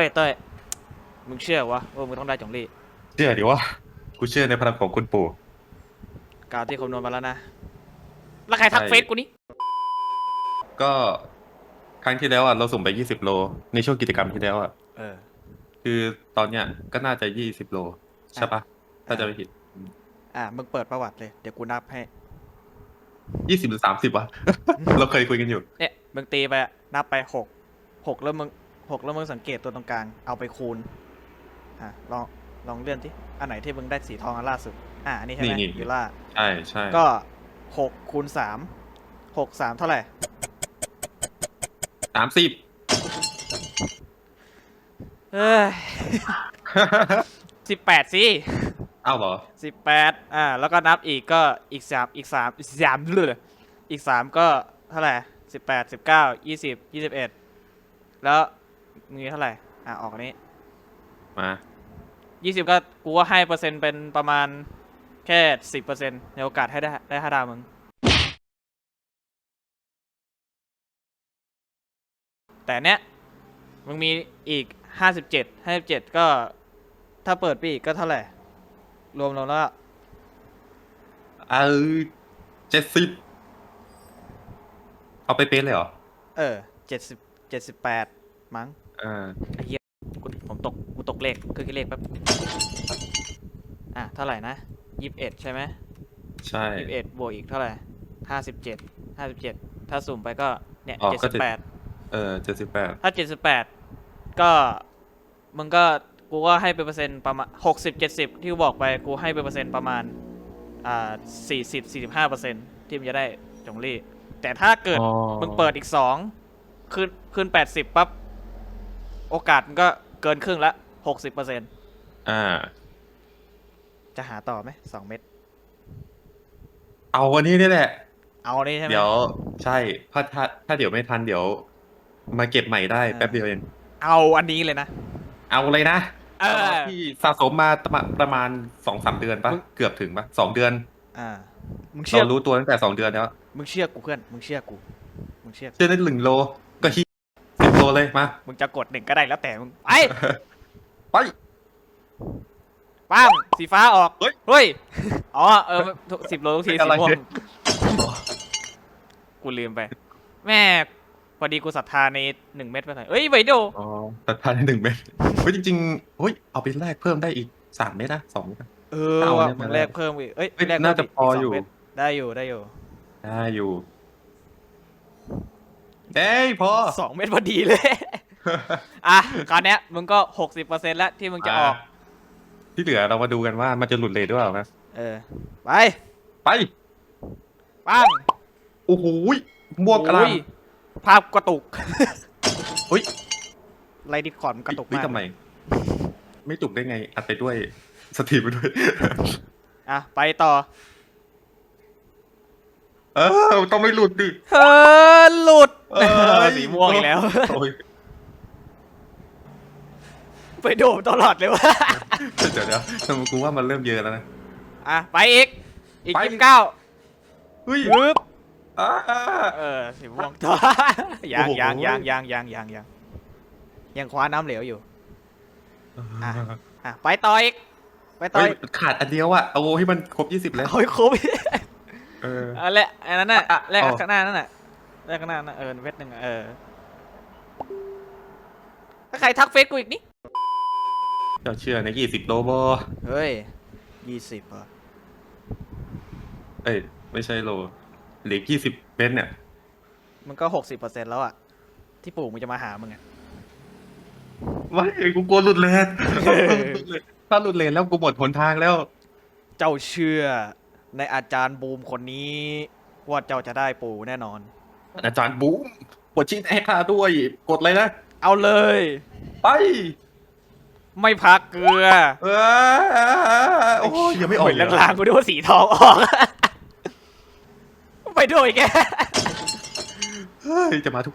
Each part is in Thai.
ฮ้ยเต้ยมึงเชื่อวะว่ามึงต้องได้จงลี่เชื่อดิวะกูเชื่อในพลังของคุณปู่ กาวที่คำนวณมาแล้วนะแล้วใครทักใช่ เฟซกูนี่ก็ครั้งที่แล้วอะเราสุ่มไป 20 โล ในช่วงกิจกรรมที่แล้วอะเออ คือตอนเนี้ยก็น่าจะ 20 โล ใช่ปะถ้าจะไม่ผิด อะมึงเปิดประวัติเลยเดี๋ยวกูนับให้ 20 หรือ 30วะ เราเคยคุยกันอยู่ เนี่ยมึงตีไปอะนับไปหกหกแล้วมึง หกแล้วมึงสังเกตตัวตรงกลาง เอาไปคูณ อะลองลองเลื่อนที่อันไหนที่มึงได้สีทองอันล่าสุด อะอันนี้ใช่ไหมนี่นี่ ยูล่า ใช่ใช่ก็หกคูณสามหกสามเท่าไหร่ สามสิบ เอ้ยสิบแปดสิ เอ้าเหรอ สิบแปดอ่า แล้วก็นับอีกก็อีกสามอีกสามอีกสามเลยอีกสามก็เท่าไหร่สิบแปดสิบเก้ายี่สิบยี่สิบเอ็ดแล้ว มีเท่าไหร่ อ่าออกอันนี้มา ยี่สิบก็กูว่าให้เปอร์เซ็นต์เป็นประมาณแค่สิบเปอร์เซ็นต์ในโอกาสให้ได้ได้ห้าดาวมึง แต่เนี้ยมึงมีอีกห้าสิบเจ็ดห้าสิบเจ็ดก็ ถ้าเปิดไปอีกก็เท่าไหร่ รวมแล้วแล้วเออเจ็ดสิบเอาไปเป๊ะเลยเหรอ เออเจ็ดสิบเจ็ดสิบแปดมั้ง อ่าไอ้เหี้ยกูผมตกกูตกเลขคือคิดเลขแป๊บอะเท่าไหร่นะยี่สิบเอ็ดใช่ไหมใช่ยี่สิบเอ็ดบวกอีกเท่าไหร่ห้าสิบเจ็ดห้าสิบเจ็ดถ้าสุ่มไปก็เนี่ยอ๋อเจ็ดก็สิบแปดเออเจ็ดสิบแปดถ้าเจ็ดสิบแปดก็มึงก็กูก็ให้เป็นเปอร์เซ็นต์ประมาณหกสิบเจ็ดสิบที่กูบอกไปกูให้เป็นเปอร์เซ็นต์ประมาณอ่าสี่สิบสี่สิบห้าเปอร์เซ็นต์ที่มึงจะได้จงลี่แต่ถ้าเกิดอ๋อมึงเปิดอีกสองขึ้นขึ้นแปดสิบปั๊บ โอกาสมันก็เกินครึ่งละหกสิบเปอร์เซ็นต์อ่า จะหาต่อไหมสองเม็ดเอาวันนี้นี่แหละ เอานี่ใช่ไหมเดี๋ยวใช่ถ้าถ้าถ้าเดี๋ยวไม่ทันเดี๋ยว มาเก็บใหม่ได้อ่าแป๊บเดียวเองเอาอันนี้เลยนะ เอาเลยนะเออาที่สะสมมาประมาณประมาณสองสามเดือนปะมึงเกือบถึงปะสองเดือนอ่ามึงเชื่อเรารู้ตัวตั้งแต่สองเดือนแล้วมึงเชื่อกูเพื่อนมึงเชื่อกูมึงเชื่อกูเชื่อได้หนึ่งโล ก็ฮีสิบโลเลยมามึงจะกดหนึ่งก็ได้แล้วแต่มึงไปไปป้ามสีฟ้าออกเฮ้ยเฮ้ยอ๋อเออสิบโลทุกทีเป็นสีอะไรม่วงเนี่ยกูลืมไป แม่พอดีกูศรัทธาในหนึ่งเม็ดไปหน่อยเอ้ยไวโดอ๋อตัดทานได้หนึ่งเม็ดเฮ้ยจริงๆเฮ้ยเอาไปแลกเพิ่มได้อีกสามเม็ดนะสองเม็ดนะเออเอาว่ะเนี่ยมึมางแลกเพิ่มอีกเอ้ยเฮ้ยแลกเพิ่มน่าจะกพอสงอยู่เม็ดได้อยู่ได้อยู่ได้อยู่ เอ้ยพอ สองเม็ดพอดีเลย อะคราวเนี้ยมึงก็หกสิบเปอร์เซ็นต์แล้วที่มึงจะออก ที่เหลือเรามาดูกันว่ามันจะหลุดเลทด้วยเปล่านะ เออ ไปไป ปั้งโอ้โหยม่วงกระลอุ้ยภาพกระตุกเฮ้ยไลดิคอร์ดมันกระตุกเฮ้ยมากทำไม ไม่ตุกได้ไง อัดไปด้วย สตรีมไปด้วย อะไปต่อ เออต้องไม่หลุดดิเฮ้อหลุดเอ้ยสีม่วงอีกแล้ว โอ้ยไปโดมตลอดเลยวะเดี๋ยวเดี๋ยวทำไมกูว่ามันเริ่มเยอะแล้วนะ อะ ไปอีก อีกไปยี่สิบเก้าเฮ้ยปึ๊บอ่าเออสีม่วงต่อยังโอ้โหยังยังยังยังยังยังยังคว้าน้ำเหลวอยู่ อะอะไปต่ออีก ไปต่อเฮ้ยอีกขาดอันเดียวอะเอาให้มันครบยี่สิบแล้วโอ้ยครบ เอออันแรกอันนั้นน่ะอะแรกอ๋อ ข้างหน้านั่นน่ะแรกข้างหน้านั่นเออเวทหนึ่งอะเออถ้าใครทักเฟซกูอีกนี่เจ้าเชื่อในยี่สิบโลบอเฮ้ยยี่สิบอะเอ้ยไม่ใช่โลเหลือยี่สิบเมตรเนี่ย มันก็หกสิบเปอร์เซ็นต์แล้วอะ ที่ปู่มึงจะมาหามึงอะไม่กูกลัวหลุดเลน ถ้าหลุดเลนแล้วกูหมดหนทางแล้ว เจ้าเชื่อ ในอาจารย์บูมคนนี้ว่าเจ้าจะได้ปู่แน่นอน อาจารย์บูมกดชิ้นให้ข้าด้วย กดเลยนะ เอาเลย ไป ไม่พักเกลือเออโอ้ยยังไม่ออกเหอีมืกอนเหรอลางๆกูดูว่าสีทองออก ไปด้วยแกเฮ้ยจะมาทุก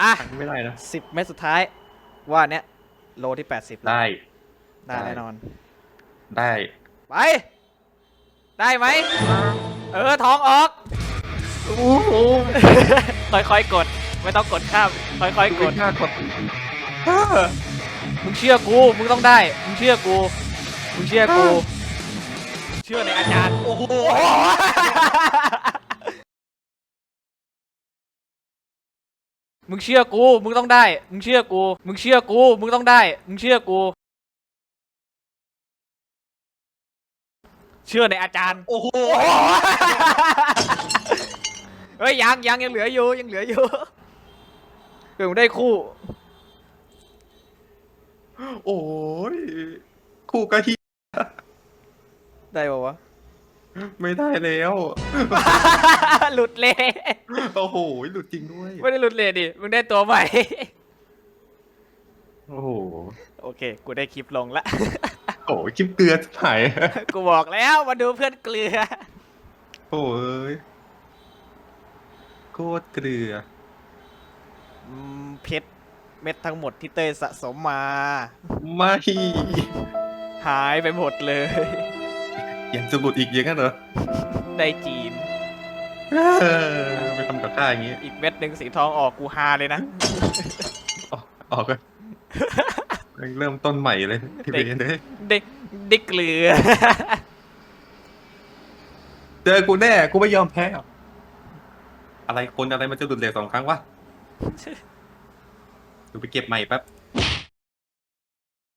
อะครั้งไม่ได้นะ สิบเมตรสุดท้าย ว่าเนี้ยโลที่แปดสิบได้ได้แน่นอน ได้ ไป ได้ไหม เออท้องออกโอ้โหค่อยๆกด ไม่ต้องกดข้ามค่อยๆกดค่ากดมึงเชื่อกูมึงต้องได้มึงเชื่อกูมึงเชื่อกูเชื่อในอาจารย์โอ้โหมึงเชื่อกู มึงต้องได้ มึงเชื่อกู มึงเชื่อกู มึงต้องได้ มึงเชื่อกู เชื่อในอาจารย์ โอ้โหเฮ้ยยังยังยังเหลืออยู่ยังเหลืออยู่เดี๋ยวมึงได้คู่ โอ้ยคู่กะทิได้ปะวะ ไม่ได้แล้ว หลุดเลยโอ้โหหลุดจริงด้วย ไม่ได้หลุดเลยดิมึงได้ตัวใหม่ โอ้โห โอเค กูได้คลิปลงละ โอ้ยคลิปเกลือหายกูบอกแล้วมาดูเพื่อนเกลือ โอ้ยโคตรเกลืออืมเพชรเม็ดทั้งหมดที่เต้ยสะสมมา ไม่หายไปหมดเลย ยังจะหลุดอีกอย่างนั้นเหรอได้จีน เออไปทำกับข้าอย่างงี้อีกเม็ดหนึ่งสีทองออกกูฮาเลยนะ ออกออกกัน เริ่มต้นใหม่เลยที่เด็เบกนเลยได้ได้เกลือ เจอกูแน่ กูไม่ยอมแพ้หรอกอะไรคนอะไรมันจะหลุดเหลวสองครั้งวะดูไปเก็บใหม่แป๊บ